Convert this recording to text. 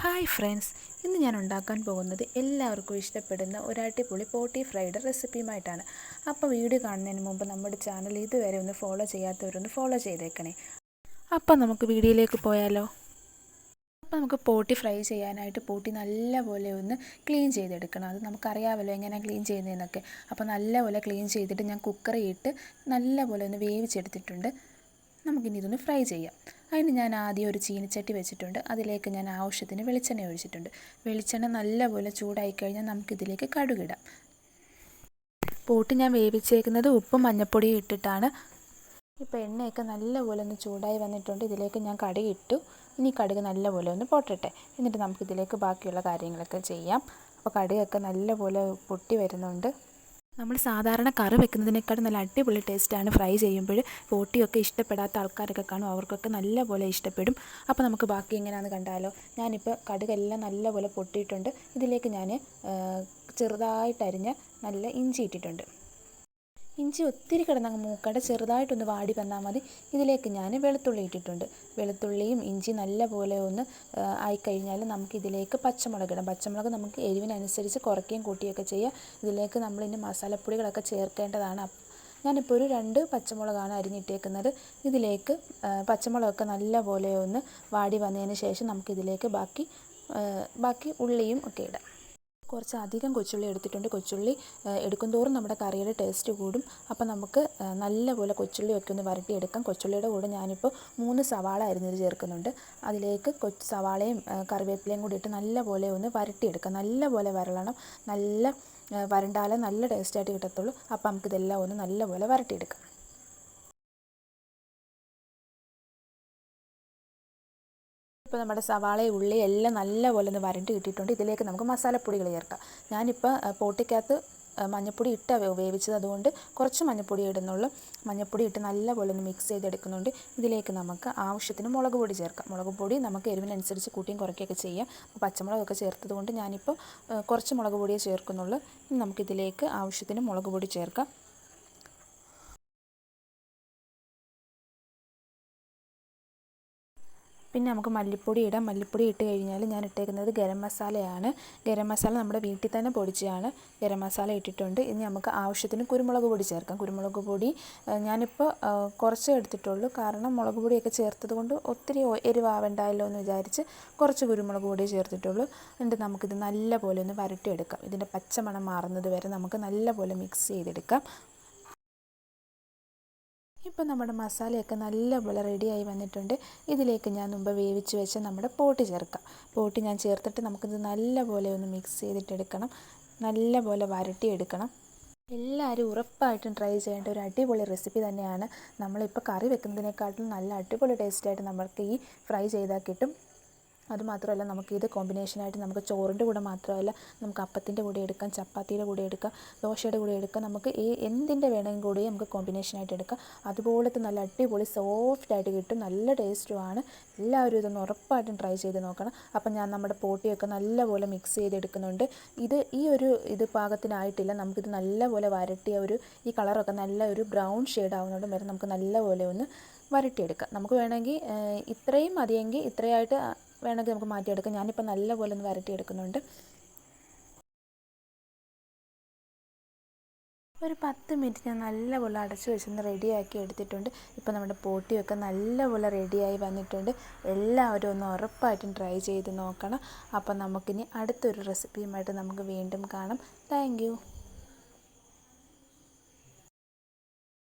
Hi friends ഇന്ന് ഞാൻ ഉണ്ടാക്കാൻ പോകുന്നത് എല്ലാവർക്കും ഇഷ്ടപ്പെടുന്ന ഒരു അടിപൊളി പോട്ടി ഫ്രൈഡ് റെസിപ്പിയുമായിട്ടാണ്. അപ്പോൾ വീഡിയോ കാണുന്നതിന് മുമ്പ് നമ്മുടെ ചാനൽ ഇതുവരെ ഒന്ന് ഫോളോ ചെയ്യാത്തവരൊന്ന് ഫോളോ ചെയ്തേക്കണേ. അപ്പോൾ നമുക്ക് വീഡിയോയിലേക്ക് പോയാലോ? അപ്പോൾ നമുക്ക് പോട്ടി ഫ്രൈ ചെയ്യാനായിട്ട് പോട്ടി നല്ലപോലെ ഒന്ന് ക്ലീൻ ചെയ്തെടുക്കണം. അത് നമുക്കറിയാമല്ലോ എങ്ങനെ ക്ലീൻ ചെയ്യുന്നതെന്നൊക്കെ. അപ്പോൾ നല്ലപോലെ ക്ലീൻ ചെയ്തിട്ട് ഞാൻ കുക്കറിയിട്ട് നല്ലപോലെ ഒന്ന് വേവിച്ചെടുത്തിട്ടുണ്ട്. നമുക്കിനി ഇതൊന്ന് ഫ്രൈ ചെയ്യാം. അതിന് ഞാൻ ആദ്യം ഒരു ചീനിച്ചട്ടി വെച്ചിട്ടുണ്ട്. അതിലേക്ക് ഞാൻ ആവശ്യത്തിന് വെളിച്ചെണ്ണ ഒഴിച്ചിട്ടുണ്ട്. വെളിച്ചെണ്ണ നല്ലപോലെ ചൂടായി കഴിഞ്ഞാൽ നമുക്കിതിലേക്ക് കടുകിടാം. പോട്ട് ഞാൻ വേവിച്ചേക്കുന്നത് ഉപ്പും മഞ്ഞപ്പൊടിയും ഇട്ടിട്ടാണ്. ഇപ്പോൾ എണ്ണയൊക്കെ നല്ലപോലെ ഒന്ന് ചൂടായി വന്നിട്ടുണ്ട്. ഇതിലേക്ക് ഞാൻ കടുക് ഇട്ടു ഇനി കടുക് നല്ലപോലെ ഒന്ന് പൊട്ടട്ടെ. എന്നിട്ട് നമുക്കിതിലേക്ക് ബാക്കിയുള്ള കാര്യങ്ങളൊക്കെ ചെയ്യാം. അപ്പോൾ കടുകൊക്കെ നല്ലപോലെ പൊട്ടി വരുന്നുണ്ട്. നമ്മൾ സാധാരണ കറി വെക്കുന്നതിനേക്കാൾ നല്ല അടിപൊളി ടേസ്റ്റാണ് ഫ്രൈ ചെയ്യുമ്പോൾ. പോട്ടിയൊക്കെ ഇഷ്ടപ്പെടാത്ത ആൾക്കാരൊക്കെ കാണും അവർക്കൊക്കെ നല്ലപോലെ ഇഷ്ടപ്പെടും. അപ്പോൾ നമുക്ക് ബാക്കി എങ്ങനെയാണെന്ന് കണ്ടാലോ. ഞാനിപ്പോൾ കടുകെല്ലാം നല്ലപോലെ പൊട്ടിയിട്ടുണ്ട്. ഇതിലേക്ക് ഞാൻ ചെറുതായിട്ടരിഞ്ഞ നല്ല ഇഞ്ചി ഇട്ടിട്ടുണ്ട്. ഇഞ്ചി ഒത്തിരി കിടന്നങ്ങ് മൂക്കട ചെറുതായിട്ടൊന്ന് വാടി വന്നാൽ മതി. ഇതിലേക്ക് ഞാൻ വെളുത്തുള്ളി ഇട്ടിട്ടുണ്ട്. വെളുത്തുള്ളിയും ഇഞ്ചി നല്ലപോലെ ഒന്ന് ആയിക്കഴിഞ്ഞാൽ നമുക്കിതിലേക്ക് പച്ചമുളക് ഇടാം. പച്ചമുളക് നമുക്ക് എരിവിനനുസരിച്ച് കുറയ്ക്കുകയും കൂട്ടിയൊക്കെ ചെയ്യാം. ഇതിലേക്ക് നമ്മൾ ഇനി മസാലപ്പൊടികളൊക്കെ ചേർക്കേണ്ടതാണ്. ഞാനിപ്പോൾ ഒരു രണ്ട് പച്ചമുളകാണ് അരിഞ്ഞിട്ടേക്കുന്നത്. ഇതിലേക്ക് പച്ചമുളകൊക്കെ നല്ലപോലെ ഒന്ന് വാടി വന്നതിന് ശേഷം നമുക്കിതിലേക്ക് ബാക്കി ബാക്കി ഉള്ളിയും ഒക്കെ ഇടാം. കുറച്ച് അധികം കൊച്ചുള്ളി എടുത്തിട്ടുണ്ട്. കൊച്ചുള്ളി എടുക്കുന്തോറും നമ്മുടെ കറിയുടെ ടേസ്റ്റ് കൂടും. അപ്പോൾ നമുക്ക് നല്ലപോലെ കൊച്ചുള്ളിയൊക്കെ ഒന്ന് വരട്ടിയെടുക്കാം. കൊച്ചുള്ളിയുടെ കൂടെ ഞാനിപ്പോൾ മൂന്ന് സവാള അരിഞ്ഞത് ചേർക്കുന്നുണ്ട്. അതിലേക്ക് കൊച്ചു സവാളയും കറിവേപ്പിലയും കൂടി ഇട്ട് നല്ലപോലെ ഒന്ന് വരട്ടിയെടുക്കാം. നല്ലപോലെ വരളണം. നല്ല വരണ്ടാലേ നല്ല ടേസ്റ്റായിട്ട് കിട്ടത്തുള്ളൂ. അപ്പോൾ നമുക്കിതെല്ലാം ഒന്ന് നല്ലപോലെ വരട്ടിയെടുക്കാം. ഇപ്പോൾ നമ്മുടെ സവാളയും ഉള്ളി എല്ലാം നല്ലപോലെ ഒന്ന് വരണ്ട് കിട്ടിയിട്ടുണ്ട് ഇതിലേക്ക് നമുക്ക് മസാലപ്പൊടികൾ ചേർക്കാം. ഞാനിപ്പോൾ പോട്ടിക്കകത്ത് മഞ്ഞപ്പൊടി ഇട്ട വേവിച്ചത്. അതുകൊണ്ട് കുറച്ച് മഞ്ഞപ്പൊടി ഇടുന്നുള്ളൂ. മഞ്ഞപ്പൊടി ഇട്ട് നല്ലപോലെ ഒന്ന് മിക്സ് ചെയ്തെടുക്കുന്നുണ്ട്. ഇതിലേക്ക് നമുക്ക് ആവശ്യത്തിന് മുളക് പൊടി ചേർക്കാം. മുളക് പൊടി നമുക്ക് എരിവിനനുസരിച്ച് കൂട്ടിയും കുറയ്ക്കുകയൊക്കെ ചെയ്യാം. പച്ചമുളകൊക്കെ ചേർത്തത് കൊണ്ട് ഞാനിപ്പോൾ കുറച്ച് മുളക് പൊടിയേ ചേർക്കുന്നുള്ളൂ. നമുക്കിതിലേക്ക് ആവശ്യത്തിന് മുളക് പൊടി ചേർക്കാം. പിന്നെ നമുക്ക് മല്ലിപ്പൊടി ഇടാം. മല്ലിപ്പൊടി ഇട്ട് കഴിഞ്ഞാൽ ഞാൻ ഇട്ടേക്കുന്നത് ഗരം മസാലയാണ്. ഗരം മസാല നമ്മുടെ വീട്ടിൽ തന്നെ പൊടിച്ചതാണ്. ഗരം മസാല ഇട്ടിട്ടുണ്ട്. ഇനി നമുക്ക് ആവശ്യത്തിന് കുരുമുളക് പൊടി ചേർക്കാം. കുരുമുളക് പൊടി ഞാനിപ്പോൾ കുറച്ച് എടുത്തിട്ടുള്ളൂ. കാരണം മുളക് പൊടിയൊക്കെ ചേർത്തത് കൊണ്ട് ഒത്തിരി എരിവാവണ്ടായല്ലോ എന്ന് വിചാരിച്ച് കുറച്ച് കുരുമുളക് പൊടി ചേർത്തിട്ടുള്ളൂ. എന്നിട്ട് നമുക്കിത് നല്ലപോലെ ഒന്ന് വരട്ടിയെടുക്കാം. ഇതിന്റെ പച്ചമണം മാറുന്നത് വരെ നമുക്ക് നല്ലപോലെ മിക്സ് ചെയ്തെടുക്കാം. ഇപ്പോൾ നമ്മുടെ മസാലയൊക്കെ നല്ലപോലെ റെഡിയായി വന്നിട്ടുണ്ട്. ഇതിലേക്ക് ഞാൻ മുമ്പ് വേവിച്ച് വെച്ച നമ്മുടെ പോട്ടി ചേർക്കാം. പോട്ടി ഞാൻ ചേർത്തിട്ട് നമുക്കിത് നല്ലപോലെ ഒന്ന് മിക്സ് ചെയ്തിട്ടെടുക്കണം. നല്ലപോലെ വരട്ടിയെടുക്കണം. എല്ലാവരും ഉറപ്പായിട്ടും ട്രൈ ചെയ്യേണ്ട ഒരു അടിപൊളി റെസിപ്പി തന്നെയാണ്. നമ്മളിപ്പോൾ കറി വെക്കുന്നതിനേക്കാട്ടും നല്ല അടിപൊളി ടേസ്റ്റായിട്ട് നമ്മൾക്ക് ഈ ഫ്രൈ ചെയ്താൽ കിട്ടും. അതുമാത്രമല്ല നമുക്കിത് കോമ്പിനേഷനായിട്ട് നമുക്ക് ചോറിന്റെ കൂടെ മാത്രമല്ല നമുക്ക് അപ്പത്തിന്റെ കൂടെ എടുക്കാം ചപ്പാത്തിയുടെ കൂടെ എടുക്കാം ദോശയുടെ കൂടെ എടുക്കാം നമുക്ക് ഈ എന്തിന്റെ വേണമെങ്കിൽ കൂടി നമുക്ക് കോമ്പിനേഷനായിട്ട് എടുക്കാം. അതുപോലത്തെ നല്ല അടിപൊളി സോഫ്റ്റ് ആയിട്ട് കിട്ടും നല്ല ടേസ്റ്റുമാണ് എല്ലാവരും ഇതൊന്ന് ഉറപ്പായിട്ടും ട്രൈ ചെയ്ത് നോക്കണം. അപ്പം ഞാൻ നമ്മുടെ പോട്ടിയൊക്കെ നല്ലപോലെ മിക്സ് ചെയ്തെടുക്കുന്നുണ്ട്. ഇത് ഈ ഒരു ഇത് പാകത്തിനായിട്ടില്ല. നമുക്കിത് നല്ലപോലെ വരട്ടിയ ഒരു ഈ കളറൊക്കെ നല്ല ഒരു ബ്രൗൺ ഷെയ്ഡ് ആവുന്നതും വരെ നമുക്ക് നല്ലപോലെ ഒന്ന് വരട്ടിയെടുക്കാം. നമുക്ക് വേണമെങ്കിൽ ഇത്രയും മതിയെങ്കിൽ ഇത്രയായിട്ട് വേണമെങ്കിൽ നമുക്ക് മാറ്റിയെടുക്കാം. ഞാനിപ്പോൾ നല്ലപോലെ ഒന്ന് വരട്ടിയെടുക്കുന്നുണ്ട്. ഒരു പത്ത് മിനിറ്റ് ഞാൻ നല്ലപോലെ അടച്ചു വെച്ചൊന്ന് റെഡിയാക്കി എടുത്തിട്ടുണ്ട്. ഇപ്പോൾ നമ്മുടെ പോട്ടിയൊക്കെ നല്ലപോലെ റെഡിയായി വന്നിട്ടുണ്ട്. എല്ലാവരും ഒന്ന് ഉറപ്പായിട്ടും ട്രൈ ചെയ്ത് നോക്കണം. അപ്പോൾ നമുക്കിനി അടുത്തൊരു റെസിപ്പിയുമായിട്ട് നമുക്ക് വീണ്ടും കാണാം. താങ്ക്